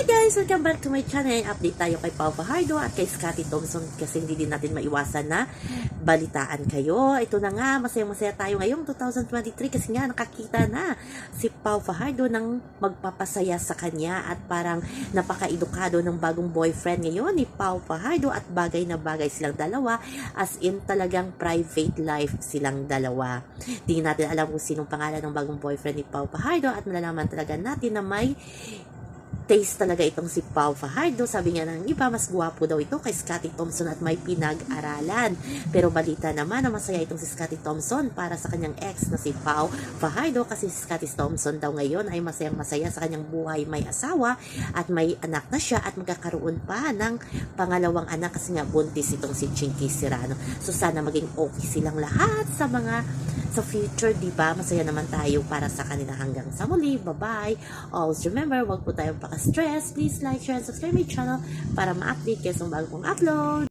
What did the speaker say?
Hi guys! Welcome back to my channel. Update tayo kay Pao Fajardo at kay Scotty Thompson kasi hindi din natin maiwasan na balitaan kayo. Ito na nga, masaya-masaya tayo ngayong 2023 kasi nga nakakita na si Pao Fajardo ng magpapasaya sa kanya at parang napaka-edukado ng bagong boyfriend ngayon ni Pao Fajardo at bagay na bagay silang dalawa as in talagang private life silang dalawa. Di natin alam kung sinong pangalan ng bagong boyfriend ni Pao Fajardo at malalaman talaga natin na may taste talaga itong si Pao Fajardo. Sabi nga ng iba, mas guwapo daw ito kay Scotty Thompson at may pinag-aralan. Pero balita naman na masaya itong si Scotty Thompson para sa kanyang ex na si Pao Fajardo kasi si Scotty Thompson daw ngayon ay masayang masaya sa kanyang buhay. May asawa at may anak na siya at magkakaroon pa ng pangalawang anak kasi nga buntis itong si Chinky Serrano. So sana maging okay silang lahat sa mga sa future, di ba? Masaya naman tayo para sa kanila hanggang sa muli. Bye-bye. Always remember, wag po tayong paka-stress. Please like, share, and subscribe my channel para ma-update kayo sa bago kong upload.